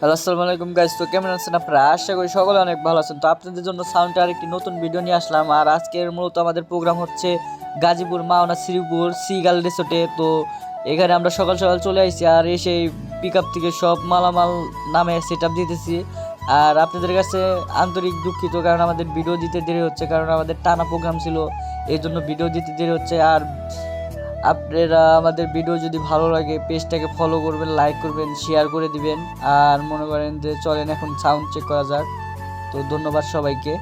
Hello, আসসালামু আলাইকুম guys তো কেমন আছেন আপনারা? আশা করি সকলে অনেক ভালো আছেন। তো আপনাদের জন্য সাউন্ডে আরেকটি নতুন ভিডিও নিয়ে আসলাম। আর আজকের মূলত আমাদের প্রোগ্রাম হচ্ছে গাজীপুর মাওনা শ্রীপুর সিগাল রিসোর্টে তো এখানে আমরা সকাল সকাল চলে আসছি আর এসে পিক আপ থেকে সব মালামাল নামে সেট আপ দিতেছি। আর আপনাদের কাছে আন্তরিক দুঃখিত, কারণ আমাদের ভিডিও দিতে দেরি হচ্ছে, কারণ আমাদের টানা প্রোগ্রাম ছিল, এই জন্য ভিডিও দিতে দেরি হচ্ছে। আর আপনারা আমাদের ভিডিও যদি ভালো লাগে পেজটাকে ফলো করবেন লাইক করবেন শেয়ার করে দিবেন। আর মনে করেন যে চলেন এখন সাউন্ড চেক করা যাক। তো ধন্যবাদ সবাইকে।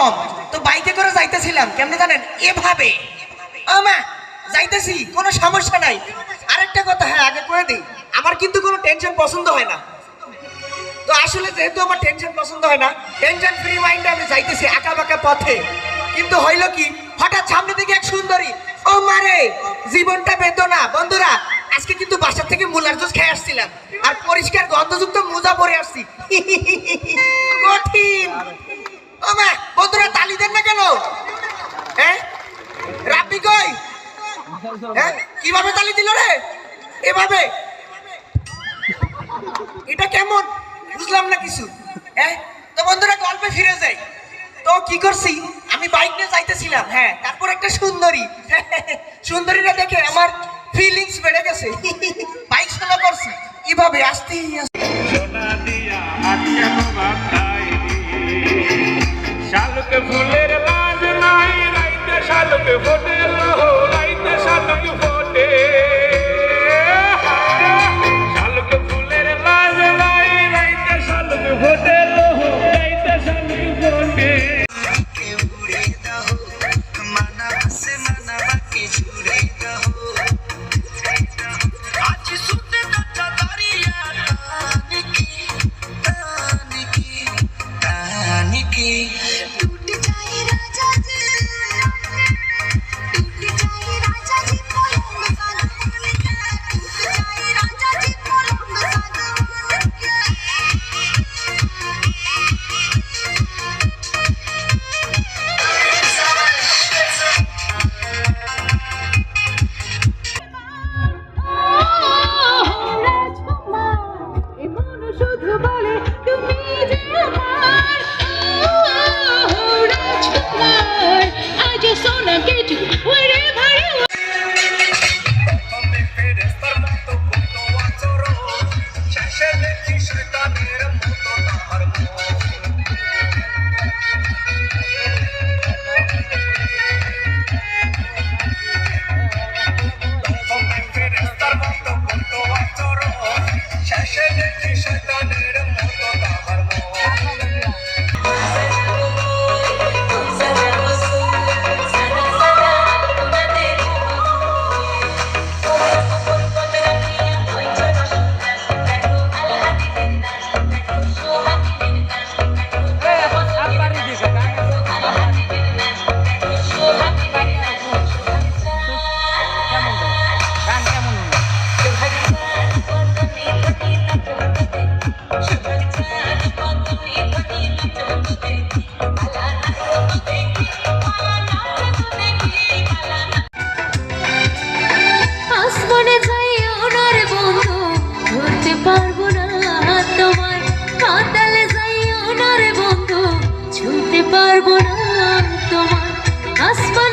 কম। তো বাইকে করে যাইতেছিলাম, কেমনে জানেন? এভাবে। যাইতেছি, কোনো সমস্যা নাই। আরেকটা কথা হ্যাঁ আগে করে দিই, আমার কিন্তু কোনো টেনশন পছন্দ হয় না। তো আসলে যেহেতু আমার টেনশন পছন্দ হয় না টেনশন ফ্রি মাইন্ডে আমি যাইতেছি আঁকা বাঁকা পথে। কিন্তু হইল কি, হঠাৎ সামনে থেকে এক সুন্দরী, ও মারে জীবনটা বেদনা। বন্ধুরা, আজকে কিন্তু বাসা থেকে মুলার জুস খেয়ে আসছিলাম, আর পরিষ্কার গন্ধযুক্ত মোজা পরে আসছি। কঠিন। দেন না কেন? হ্যাঁ রাব্বি কই? কীভাবে তালি দিল রে? এভাবে? এটা কেমন? বুঝলাম না কিছু। তো বন্ধুরা, গল্পে ফিরে যাই। তো কি করছি? আমি বাইক নিয়ে যাইতেছিলাম হ্যাঁ। তারপর একটা সুন্দরী। সুন্দরীটা দেখে আমার ফিলিংস বেড়ে গেছে। বাইক সোলো করছি। কীভাবে? আসতেই আসতে। ফুলের লাজ নাই, রাইতে শালুক ফোটে, লহো, রাইতে শালুক ফোটে। শালুক ফুলের লাজ নাই, রাইতে শালুক ফোটে, লহো, রাইতে শালুক ফোটে। উড়ে দাও মানাবা সে মানাবা কে জুড়ে শুধু বলে তুমি যে আমার পারবো না তোমার আসমান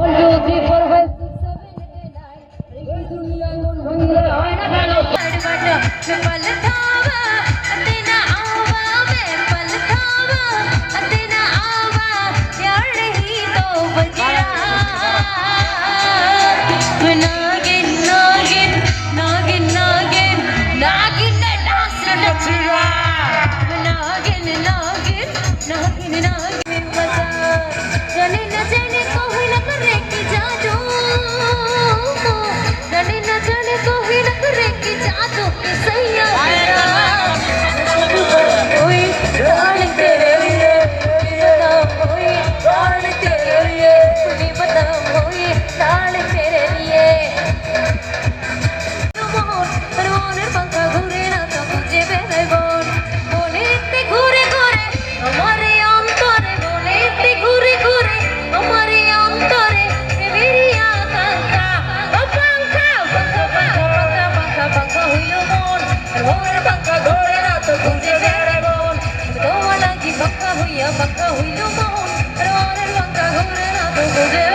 olho de up the Yeah.